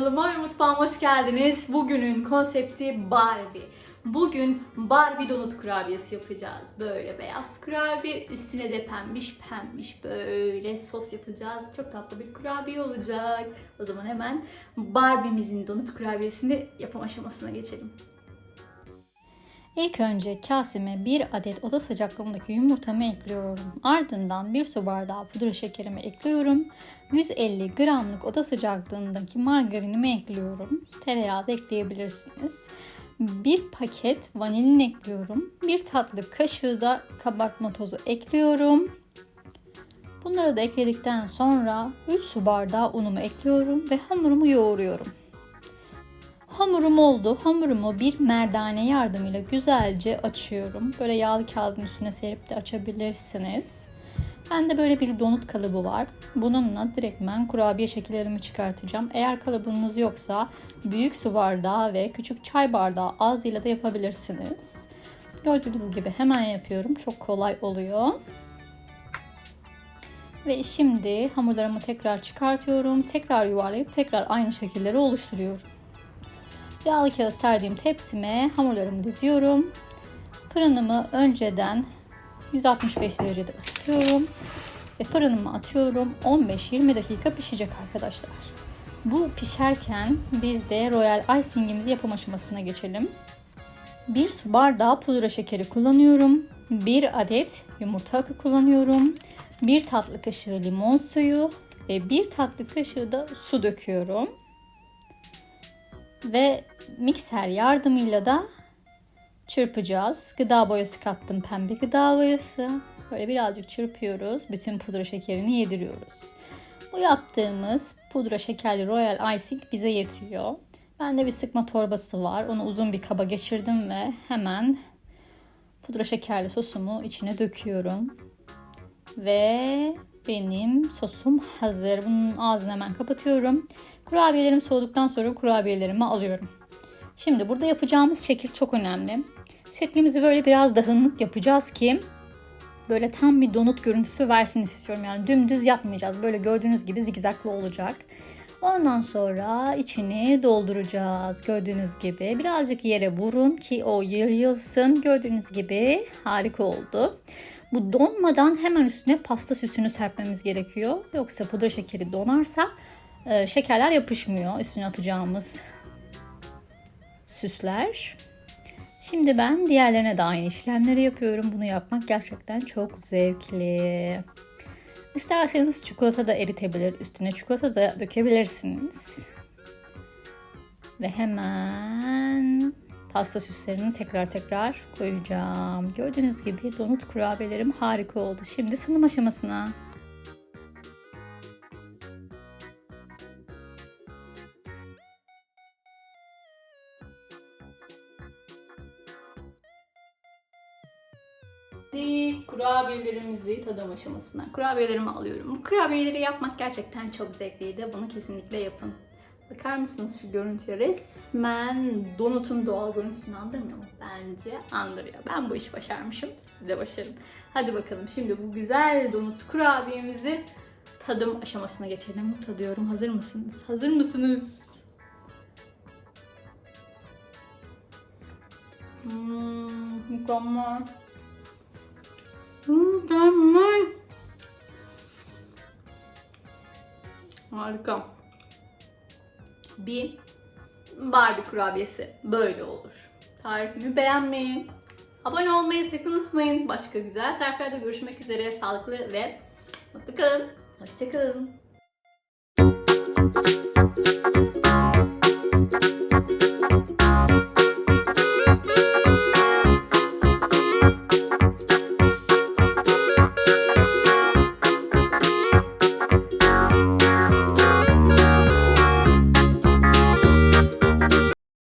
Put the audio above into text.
Kanalıma ve mutfağıma hoş geldiniz. Bugünün konsepti Barbie. Bugün Barbie donut kurabiyesi yapacağız. Böyle beyaz kurabiye, üstüne de pembiş pembiş böyle sos yapacağız. Çok tatlı bir kurabiye olacak. O zaman hemen Barbie'mizin donut kurabiyesini yapım aşamasına geçelim. İlk önce kaseme bir adet oda sıcaklığındaki yumurtamı ekliyorum. Ardından bir su bardağı pudra şekerimi ekliyorum. 150 gramlık oda sıcaklığındaki margarinimi ekliyorum. Tereyağı da ekleyebilirsiniz. Bir paket vanilin ekliyorum. Bir tatlı kaşığı da kabartma tozu ekliyorum. Bunları da ekledikten sonra 3 su bardağı unumu ekliyorum ve hamurumu yoğuruyorum. Hamurum oldu. Hamurumu bir merdane yardımıyla güzelce açıyorum. Böyle yağlı kağıdın üstüne serip de açabilirsiniz. Bende böyle bir donut kalıbı var. Bununla direktmen kurabiye şekillerimi çıkartacağım. Eğer kalıbınız yoksa büyük su bardağı ve küçük çay bardağı ağzıyla da yapabilirsiniz. Gördüğünüz gibi hemen yapıyorum. Çok kolay oluyor. Ve şimdi hamurlarımı tekrar çıkartıyorum. Tekrar yuvarlayıp tekrar aynı şekilleri oluşturuyorum. Yağlı kağıt serdiğim tepsime hamurlarımı diziyorum. Fırınımı önceden 165 derecede ısıtıyorum. Ve fırınıma atıyorum. 15-20 dakika pişecek arkadaşlar. Bu pişerken biz de royal icingimizi yapım aşamasına geçelim. Bir su bardağı pudra şekeri kullanıyorum. Bir adet yumurta akı kullanıyorum. Bir tatlı kaşığı limon suyu ve bir tatlı kaşığı da su döküyorum ve mikser yardımıyla da çırpacağız. Gıda boyası kattım pembe gıda boyası. Böyle birazcık çırpıyoruz. Bütün pudra şekerini yediriyoruz. Bu yaptığımız pudra şekerli royal icing bize yetiyor. Bende bir sıkma torbası var. Onu uzun bir kaba geçirdim ve hemen pudra şekerli sosumu içine döküyorum. Ve benim sosum hazır. Bunun ağzını hemen kapatıyorum. Kurabiyelerim soğuduktan sonra kurabiyelerimi alıyorum. Şimdi burada yapacağımız şekil çok önemli. Şeklimizi böyle biraz dağınık yapacağız ki böyle tam bir donut görüntüsü versin istiyorum. Yani dümdüz yapmayacağız. Böyle gördüğünüz gibi zigzaglı olacak. Ondan sonra içini dolduracağız. Gördüğünüz gibi birazcık yere vurun ki o yayılsın. Gördüğünüz gibi harika oldu. Bu donmadan hemen üstüne pasta süsünü serpmemiz gerekiyor. Yoksa pudra şekeri donarsa e, şekerler yapışmıyor üstüne atacağımız süsler. Şimdi ben diğerlerine de aynı işlemleri yapıyorum. Bunu yapmak gerçekten çok zevkli. İsterseniz çikolata da eritebilir, üstüne çikolata da dökebilirsiniz. Ve hemen pasta süslerini tekrar tekrar koyacağım. Gördüğünüz gibi donut kurabiyelerim harika oldu. Şimdi sunum aşamasına. Şimdi kurabiyelerimizi tadım aşamasına. Kurabiyelerimi alıyorum. Kurabiyeleri yapmak gerçekten çok zevkliydi. Bunu kesinlikle yapın. Bakar mısınız şu görüntüye? Resmen donutun doğal görüntüsünü andırmıyor mu? Bence andırıyor. Ben bu işi başarmışım. Siz de başarın. Hadi bakalım şimdi bu güzel donut kurabiyemizi tadım aşamasına geçelim. Tadıyorum. Hazır mısınız? Hazır mısınız? Hmm, mükemmel. Mükemmel. Harika. Bir Barbie kurabiyesi böyle olur. Tarifimi beğenmeyi, abone olmayı sakın unutmayın. Başka güzel tariflerde görüşmek üzere. Sağlıklı ve mutlu kalın. Hoşçakalın.